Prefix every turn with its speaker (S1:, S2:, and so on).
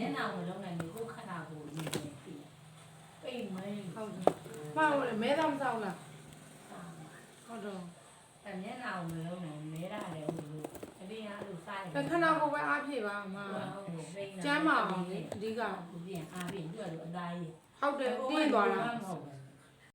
S1: မျက်နှာကိုလုံးနိုင်ဘူးကိုခန္ဓာကိုယ်ရင်းနေပြီပိတ်မဲ
S2: ဟုတ်တယ်မှားလို့မဲတော့မဆောင်လားဟုတ်တော့
S1: အဲမျက်နှာကိုမလုံးနိုင်မဲရတယ်ဟိုလိုအပြင်အားလို့စားရ
S2: တခဏကိုပဲအားဖြည့်ပါအမကျမ်းမာအောင်လေအဓိက
S1: ဒီပြန်အားဖြင့်တွေ့လို့အသားကြီး
S2: ဟုတ်တယ်တင်းသွားတာ
S1: မဟုတ်ဘူး